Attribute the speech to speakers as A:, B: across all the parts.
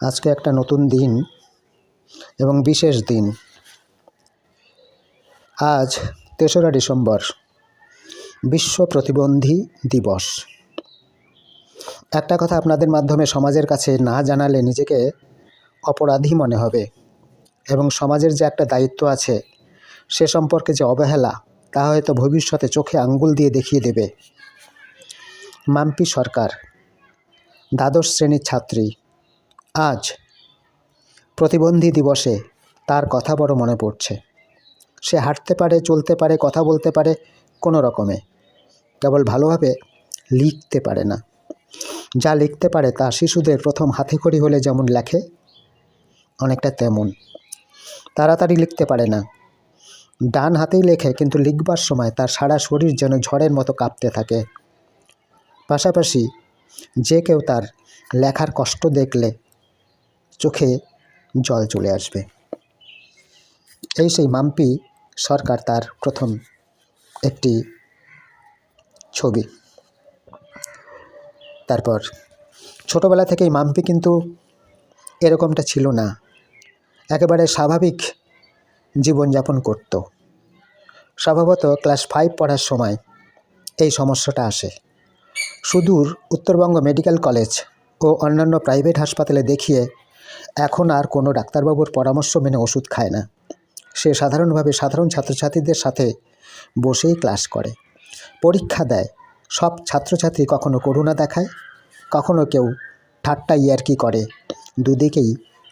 A: আজকে একটা নতুন দিন এবং বিশেষ দিন। আজ তেসরা ডিসেম্বর, বিশ্ব প্রতিবন্ধী দিবস। একটা কথা আপনাদের মাধ্যমে সমাজের কাছে না জানালে নিজেকে অপরাধী মনে হবে এবং সমাজের যে একটা দায়িত্ব আছে, সে সম্পর্কে যে অবহেলা, তা হয়তো ভবিষ্যতে চোখে আঙ্গুল দিয়ে দেখিয়ে দেবে। মাম্পি সরকার, দ্বাদশ শ্রেণির ছাত্রী। আজ প্রতিবন্ধী দিবসে তার কথা বড় মনে পড়ছে। সে হাঁটতে পারে, চলতে পারে, কথা বলতে পারে কোনো রকমে। কেবল ভালোভাবে লিখতে পারে না। যা লিখতে পারে তা শিশুদের প্রথম হাতেখড়ি হলে যেমন লেখে, অনেকটা তেমন। তাড়াতাড়ি লিখতে পারে না। ডান হাতেই লেখে, কিন্তু লিখবার সময় তার সারা শরীর যেন ঝড়ের মতো কাঁপতে থাকে। পাশাপাশি যে কেউ তার লেখার কষ্ট দেখলে চোখে জল চলে আসবে। এই সেই মাম্পি সরকার তার প্রথম একটি ছবি। তারপর ছোটোবেলা থেকেই মাম্পি কিন্তু এরকমটা ছিল না। একেবারে স্বাভাবিক জীবনযাপন করত। স্বভাবত ক্লাস ফাইভ পড়ার সময় এই সমস্যাটা আসে। সুদূর উত্তরবঙ্গ মেডিকেল কলেজ ও অন্যান্য প্রাইভেট হাসপাতালে দেখিয়ে এখন আর কোনো ডাক্তারবাবুর পরামর্শ মেনে ওষুধ খায় না। সে সাধারণভাবে সাধারণ ছাত্রছাত্রীদের সাথে বসেই ক্লাস করে। পরীক্ষা দেয়। সব ছাত্রছাত্রী কখনো করুণা দেখায়, কখনো কেউ ঠাট্টা ইয়ার্কি করে। দুদিকেই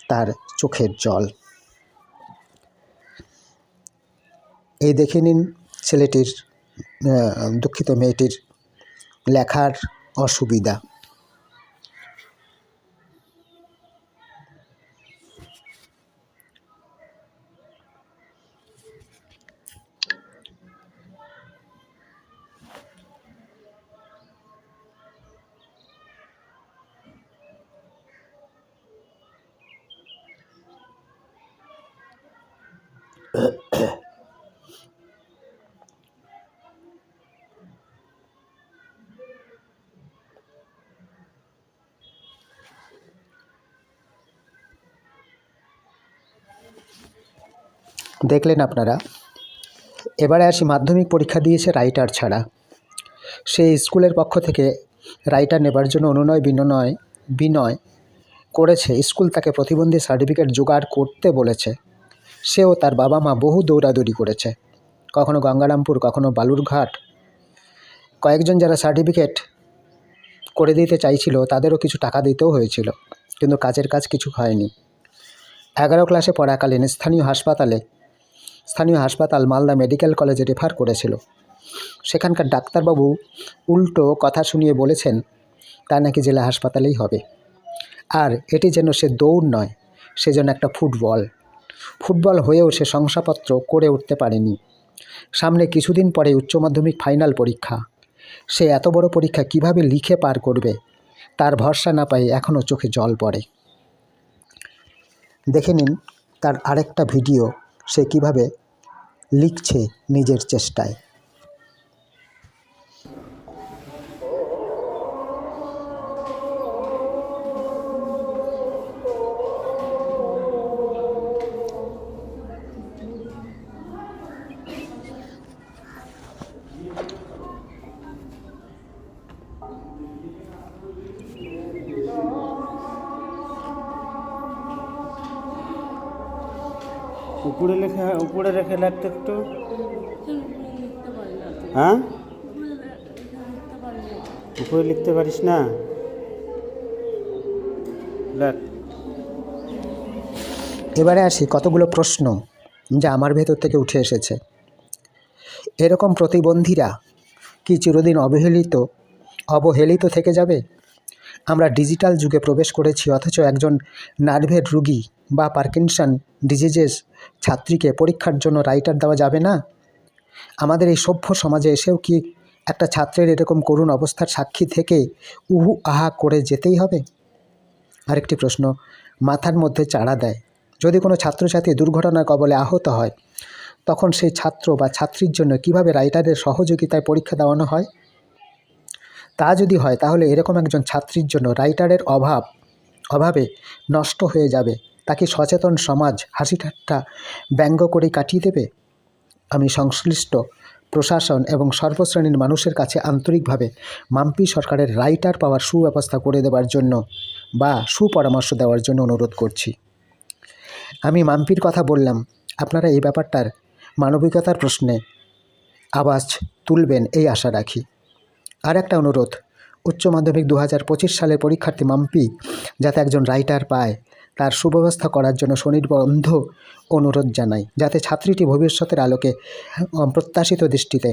A: তার চোখের জল। এই দেখে নিন ছেলেটির দুঃখিত মেয়েটির লেখার অসুবিধা। দেখলেন আপনারা। এবারে আসি মাধ্যমিক পরীক্ষা দিয়েছে রাইটার ছাড়া। সে স্কুলের পক্ষ থেকে রাইটার নেবার জন্য অনুনয় বিনয় বিনয় করেছে। স্কুল তাকে প্রতিবন্ধী সার্টিফিকেট জোগাড় করতে বলেছে। সেও তার বাবা মা বহু দৌড়াদৌড়ি করেছে। কখনো গঙ্গারামপুর, কখনো বালুরঘাট। কয়েকজন যারা সার্টিফিকেট করে দিতে চাইছিল, তাদেরও কিছু টাকা দিতেও হয়েছিল, কিন্তু কাজের কাজ কিছু হয়নি। এগারো ক্লাসে পড়াকালীন স্থানীয় হাসপাতালে, স্থানীয় হাসপাতাল মালদা মেডিকেল কলেজে রেফার করেছিল। সেখানকার ডাক্তারবাবু উল্টো কথা শুনিয়ে বলেছেন, তা নাকি জেলা হাসপাতালেই হবে। আর এটি যেন সে দৌড় নয়, সে যেন একটা ফুটবল। ফুটবল হয়েও সে শংসাপত্র করে উঠতে পারেনি। সামনে কিছুদিন পরে উচ্চ মাধ্যমিক ফাইনাল পরীক্ষা। সে এত বড় পরীক্ষা কীভাবে লিখে পার করবে, তার ভরসা না পাই এখনও চোখে জল পড়ে। দেখে নিন তার আরেকটা ভিডিও সে কীভাবে লিখছে নিজের চেষ্টায়।
B: উপরে লেখা, উপরে রেখে লাগতো একটু। হ্যাঁ? উপরে লিখতে পারিস না?
A: এবারে আসি, কতগুলো প্রশ্ন যা আমার ভেতর থেকে উঠে এসেছে। এরকম প্রতিবন্ধীরা কি চিরদিন অবহেলিত অবহেলিত থেকে যাবে? আমরা ডিজিটাল যুগে প্রবেশ করেছি, অথচ একজন নার্ভের রুগী বা পার্কিনসন ডিজিজেস ছাত্রীকে পরীক্ষার জন্য রাইটার দেওয়া যাবে না? আমাদের এই সভ্য সমাজে এসেও কি একটা ছাত্রের এরকম করুণ অবস্থার সাক্ষী থেকে উহু আহা করে যেতেই হবে? আরেকটি প্রশ্ন, মাথার মধ্যে চাড়া দেয়। যদি কোনো ছাত্রছাত্রী দুর্ঘটনার কবলে আহত হয়, তখন সেই ছাত্র বা ছাত্রীর জন্য কীভাবে রাইটারের সহযোগিতায় পরীক্ষা দেওয়ানো হয়? তা যদি হয়, তাহলে এরকম একজন ছাত্রীর জন্য রাইটারের অভাব, অভাবে নষ্ট হয়ে যাবে। তাকে সচেতন সমাজ হাসি ঠাট্টা ব্যঙ্গ করে কাটিয়ে দেবে? আমি সংশ্লিষ্ট প্রশাসন এবং সর্বশ্রেণীর মানুষের কাছে আন্তরিকভাবে মাম্পি সরকারের রাইটার পাওয়ার সুব্যবস্থা করে দেওয়ার জন্য বা সুপরামর্শ দেওয়ার জন্য অনুরোধ করছি। আমি মাম্পির কথা বললাম। আপনারা এই ব্যাপারটার মানবিকতার প্রশ্নে আওয়াজ তুলবেন, এই আশা রাখি। আর একটা অনুরোধ, উচ্চ মাধ্যমিক দু হাজার পঁচিশ সালের পরীক্ষার্থী মাম্পি যাতে একজন রাইটার পায়, তার সুব্যবস্থা করার জন্য স্বনির্বন্ধ অনুরোধ জানাই, যাতে ছাত্রীটি ভবিষ্যতের আলোকে প্রত্যাশিত দৃষ্টিতে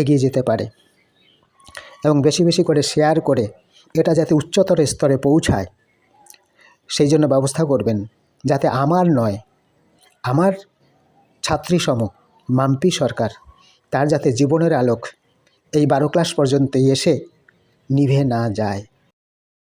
A: এগিয়ে যেতে পারে এবং বেশি বেশি করে শেয়ার করে এটা যাতে উচ্চতর স্তরে পৌঁছায়। সেই জন্য ব্যবস্থা করবেন, যাতে আমার নয়, আমার ছাত্রী সম মাম্পি সরকার তার যাতে জীবনের আলোক এই বারো ক্লাস পর্যন্ত এসে নিভে না যায়।